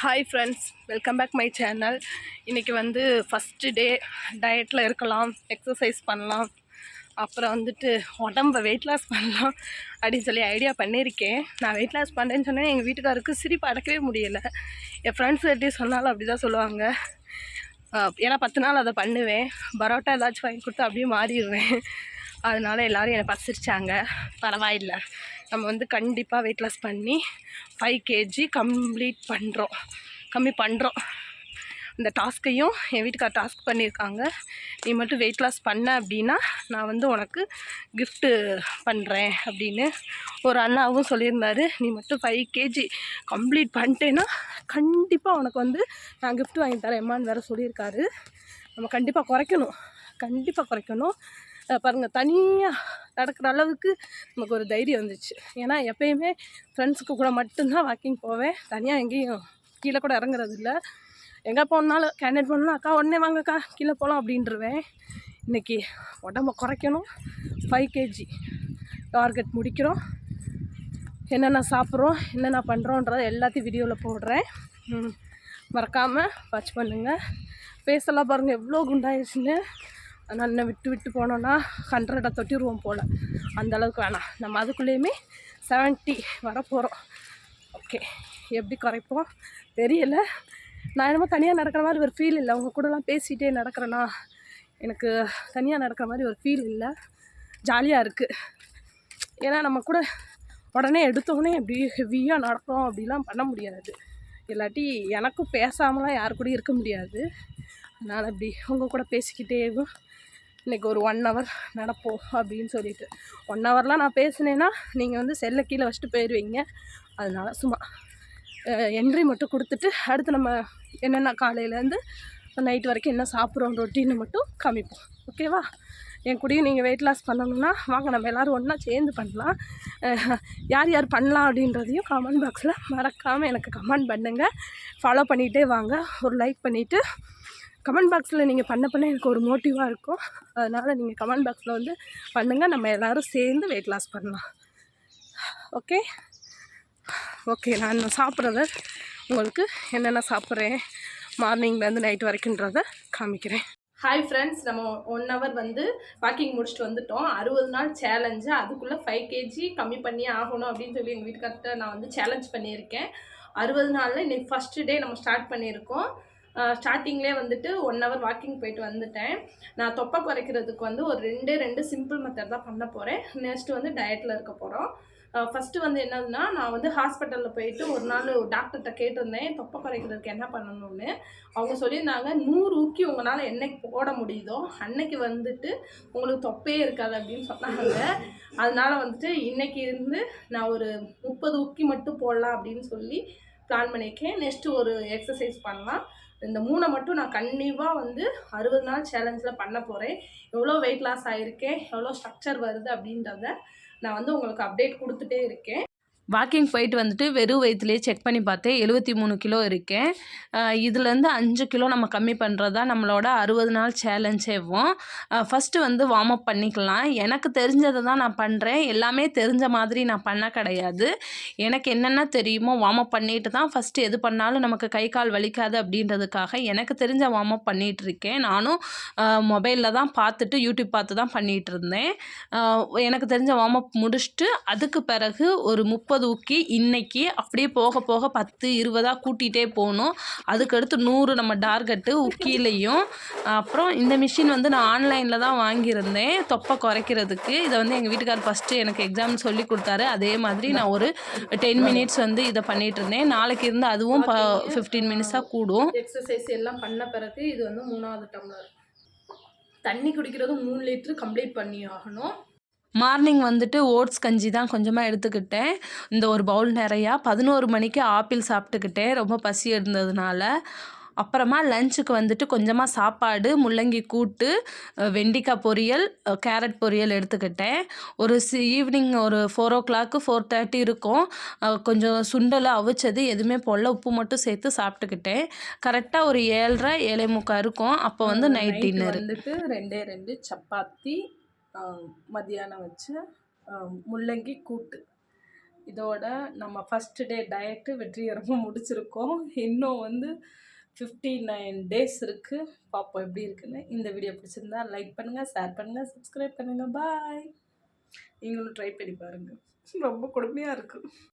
Hi friends welcome back my channel இன்றைக்கி வந்து first day டயட்டில் இருக்கலாம் எக்ஸசைஸ் பண்ணலாம். அப்புறம் வந்துட்டு உடம்ப வெயிட் லாஸ் பண்ணலாம் அப்படின்னு சொல்லி ஐடியா பண்ணியிருக்கேன். நான் வெயிட் லாஸ் பண்ணுறேன்னு சொன்னேன் எங்கள் வீட்டுக்காருக்கு சிரிப்பு அடக்கவே முடியலை. என் ஃப்ரெண்ட்ஸ் எப்படி சொன்னாலும் அப்படி தான் சொல்லுவாங்க ஏன்னா பத்து நாள் அதை பண்ணுவேன். பரோட்டா ஏதாச்சும் வாங்கி கொடுத்து அப்படியே மாறிடுவேன். அதனால் எல்லோரும் என்னை பசிரிச்சாங்க பரவாயில்லை. நம்ம வந்து கண்டிப்பாக வெயிட் லாஸ் பண்ணி ஃபைவ் கேஜி கம்ப்ளீட் பண்ணுறோம் கம்மி பண்ணுறோம் இந்த டாஸ்க்கையும் என் வீட்டுக்கார் டாஸ்க் பண்ணியிருக்காங்க. நீ மட்டும் வெயிட் லாஸ் பண்ண அப்படின்னா நான் வந்து உனக்கு கிஃப்ட்டு பண்ணுறேன் அப்படின்னு ஒரு அண்ணாவும் சொல்லியிருந்தாரு. நீ மட்டும் ஃபைவ் கேஜி கம்ப்ளீட் பண்ணிட்டேன்னா கண்டிப்பாக உனக்கு வந்து நான் கிஃப்ட் வாங்கி தரேம்மான்னு வேறு சொல்லியிருக்காரு. நம்ம கண்டிப்பாக குறைக்கணும். கண்டிப்பாக குறைக்கணும். பாருங்கள் பாருங்க தனியாக நடக்கிற அளவுக்கு நமக்கு ஒரு தைரியம் வந்துச்சு. ஏன்னா எப்பயுமே ஃப்ரெண்ட்ஸுக்கு கூட மட்டும்தான் வாக்கிங் போவேன். தனியாக எங்கேயும் கீழே கூட இறங்குறது இல்லை. எங்கே போனாலும் கேண்டிடேட் போனாலும் அக்கா உடனே வாங்கக்கா கீழே போகலாம் அப்படின்றவேன். இன்றைக்கி உடம்ப குறைக்கணும். ஃபைவ் கேஜி டார்கெட் முடிக்கிறோம். என்னென்ன சாப்பிட்றோம் என்னென்ன பண்ணுறோன்றதை எல்லாத்தையும் வீடியோவில் போடுறேன். மறக்காமல் வாட்ச் பண்ணுங்கள் ஃபேஸெல்லாம் பாருங்கள் எவ்வளோ குண்டாயிடுச்சுன்னு ஆனால் இன்னும் விட்டு விட்டு போனோன்னா ஹண்ட்ரடை தொட்டிடுவோம் போல். அந்த அளவுக்கு வேணாம். நம்ம அதுக்குள்ளேயுமே செவன்ட்டி வர போகிறோம் ஓகே எப்படி குறைப்போம்? தெரியல. நான் என்னமோ தனியாக நடக்கிற மாதிரி ஒரு ஃபீல் இல்லை. அவங்க கூடலாம் பேசிகிட்டே நடக்கிறேன்னா எனக்கு தனியாக நடக்கிற மாதிரி ஒரு ஃபீல் இல்லை. ஜாலியாக இருக்குது ஏன்னா நம்ம கூட உடனே எடுத்தோடனே எப்படி ஹெவியாக நடக்கிறோம் அப்படிலாம் பண்ண முடியாது. இல்லாட்டி எனக்கும் பேசாமலாம் யாரு கூடயும் இருக்க முடியாது. அதனால் அப்படி உங்கள் கூட பேசிக்கிட்டே இன்றைக்கி ஒரு ஒன் ஹவர் நடப்போம் அப்படின்னு சொல்லிட்டு. ஒன் ஹவர்லாம் நான் பேசினேன்னா நீங்கள் வந்து செல்லை கீழே வச்சுட்டு போயிடுவீங்க அதனால் சும்மா என்ட்ரி மட்டும் கொடுத்துட்டு அடுத்து நம்ம என்னென்ன காலையிலேருந்து நைட் வரைக்கும் என்ன சாப்பிட்றோம் ரொட்டின்னு மட்டும் காமிப்போம். ஓகேவா என் கூடயும் நீங்கள் வெயிட் லாஸ் பண்ணணும்னா வாங்க நம்ம எல்லோரும் ஒன்றா சேர்ந்து பண்ணலாம். யார் யார் பண்ணலாம் அப்படின்றதையும் கமெண்ட் பாக்ஸில் மறக்காமல் எனக்கு கமெண்ட் பண்ணுங்கள் ஃபாலோ பண்ணிகிட்டே வாங்க. ஒரு லைக் பண்ணிவிட்டு கமெண்ட் பாக்ஸில் நீங்கள் பண்ண பண்ண எனக்கு ஒரு மோட்டிவாக இருக்கும். அதனால் நீங்கள் கமெண்ட் பாக்ஸில் வந்து பண்ணுங்கள் நம்ம எல்லோரும் சேர்ந்து வெயிட் லாஸ் பண்ணலாம். ஓகே ஓகே நான் சாப்பிட்றத உங்களுக்கு என்னென்ன சாப்பிட்றேன்? மார்னிங்லேருந்து நைட் வரைக்குன்றதை காமிக்கிறேன். ஹாய் ஃப்ரெண்ட்ஸ் நம்ம ஒன் ஹவர் வந்து வாக்கிங் முடிச்சுட்டு வந்துட்டோம். அறுபது நாள் சேலஞ்சு அதுக்குள்ளே ஃபைவ் கேஜி கம்மி பண்ணியே ஆகணும் அப்படின்னு சொல்லி எங்கள் வீட்டுக்கார்ட்ட நான் வந்து சேலஞ்ச் பண்ணியிருக்கேன். அறுபது நாளில் இன்னைக்கு ஃபஸ்ட்டு டே நம்ம ஸ்டார்ட் பண்ணியிருக்கோம். ஸ்டார்டிங்லேயே வந்துட்டு ஒன் ஹவர் வாக்கிங் போயிட்டு வந்துட்டேன். நான் தொப்பை குறைக்கிறதுக்கு வந்து ஒரு ரெண்டே ரெண்டு சிம்பிள் மெத்தட் தான் பண்ண போகிறேன் நெக்ஸ்ட் வந்து டயட்டில் இருக்க போகிறோம் ஃபஸ்ட்டு வந்து என்னதுன்னா நான் வந்து ஹாஸ்பிட்டலில் போயிட்டு ஒரு நாள் டாக்டர்கிட்ட கேட்டிருந்தேன் தொப்பை குறைக்கிறதுக்கு என்ன பண்ணணும்னு. அவங்க சொல்லியிருந்தாங்க நூறு ஊக்கி உங்களால் என்னைக்கு போட முடியுதோ அன்னைக்கு வந்துட்டு உங்களுக்கு தொப்பையே இருக்காது அப்படின்னு சொன்னாங்க. அதனால வந்துட்டு இன்னைக்கு இருந்து நான் ஒரு முப்பது ஊக்கி மட்டும் போடலாம் அப்படின்னு சொல்லி பிளான் பண்ணியிருக்கேன். நெக்ஸ்ட்டு ஒரு எக்ஸசைஸ் பண்ணலாம். இந்த மூணை மட்டும் நான் கண்டிப்பாக வந்து அறுபது நாள் சேலஞ்சில் பண்ண போகிறேன் எவ்வளோ வெயிட் லாஸ் ஆகிருக்கேன் எவ்வளோ ஸ்ட்ரக்சர் வருது அப்படின்றத நான் வந்து உங்களுக்கு அப்டேட் கொடுத்துட்டே இருக்கேன். வாக்கிங் போயிட்டு வந்துட்டு வெறும் வயிற்றுலேயே செக் பண்ணி பார்த்தேன். எழுபத்தி மூணு கிலோ இருக்கேன். இதுலேருந்து அஞ்சு கிலோ நம்ம கம்மி பண்ணுறது தான் நம்மளோட அறுபது நாள் சேலஞ்சேவும் ஃபஸ்ட்டு வந்து வார்ம் அப் பண்ணிக்கலாம். எனக்கு தெரிஞ்சதை தான் நான் பண்ணுறேன் எல்லாமே தெரிஞ்ச மாதிரி நான் பண்ண கிடையாது. எனக்கு என்னென்ன தெரியுமோ வார்ம் அப் பண்ணிட்டு தான் ஃபஸ்ட்டு எது பண்ணாலும் நமக்கு கை கால் வலிக்காது அப்படின்றதுக்காக எனக்கு தெரிஞ்ச வார்ம் அப் பண்ணிகிட்டு இருக்கேன். நானும் மொபைலில் தான் பார்த்துட்டு யூடியூப் பார்த்து தான் பண்ணிகிட்டு இருந்தேன். எனக்கு தெரிஞ்ச வார்ம் அப் முடிச்சுட்டு அதுக்கு பிறகு ஒரு முப்பது ஊக்கி இன்னைக்கு அப்படியே போக போக பத்து இருபதாக கூட்டிகிட்டே போகணும். அதுக்கடுத்து நூறு நம்ம டார்கெட்டு உக்கிலையும் அப்புறம் இந்த மிஷின் வந்து நான் ஆன்லைனில் தான் வாங்கியிருந்தேன். தொப்பை குறைக்கிறதுக்கு. இதை வந்து எங்கள் வீட்டுக்கார் ஃபஸ்ட்டு எனக்கு எக்ஸாம் சொல்லி கொடுத்தாரு. அதே மாதிரி நான் ஒரு டென் மினிட்ஸ் வந்து இதை பண்ணிகிட்டு இருந்தேன். நாளைக்கு இருந்து அதுவும் ஃபிஃப்டீன் மினிட்ஸாக கூடும். எக்ஸசைஸ் எல்லாம் பண்ண பிறகு இது வந்து மூணாவது டம்ளர். தண்ணி குடிக்கிறது மூணு லிட்டரு கம்ப்ளீட் பண்ணி ஆகணும். மார்னிங் வந்துட்டு ஓட்ஸ் கஞ்சி தான் கொஞ்சமாக எடுத்துக்கிட்டேன். இந்த ஒரு பவுல் நிறையா. பதினோரு மணிக்கு ஆப்பிள் சாப்பிட்டுக்கிட்டேன் ரொம்ப பசி இருந்ததுனால அப்புறமா லஞ்சுக்கு வந்துட்டு கொஞ்சமாக சாப்பாடு முள்ளங்கி கூட்டு வெண்டைக்காய் பொரியல் கேரட் பொரியல் எடுத்துக்கிட்டேன். ஒரு சி ஈவினிங் ஒரு four o'clock four thirty இருக்கும் கொஞ்சம் சுண்டலை அவிச்சது எதுவுமே போடல. உப்பு மட்டும் சேர்த்து சாப்பிட்டுக்கிட்டேன். கரெக்டாக ஒரு ஏழரை ஏழை முக்கால் இருக்கும். அப்போ வந்து நைட் டின்னர் வந்துட்டு ரெண்டே ரெண்டு சப்பாத்தி மத்தியானம் வச்சு முள்ளங்கி கூட்டு. இதோட நம்ம ஃபஸ்ட்டு டே டயட்டு வெற்றிகரமாக முடிச்சிருக்கோம். இன்னும் வந்து ஃபிஃப்டி நைன் டேஸ் இருக்குது பார்ப்போம் எப்படி இருக்குன்னு. இந்த வீடியோ பிடிச்சிருந்தா லைக் பண்ணுங்கள் ஷேர் பண்ணுங்கள் சப்ஸ்கிரைப் பண்ணுங்கள் பாய் நீங்களும் ட்ரை பண்ணி பாருங்கள் ரொம்ப கொடுமையாக இருக்குது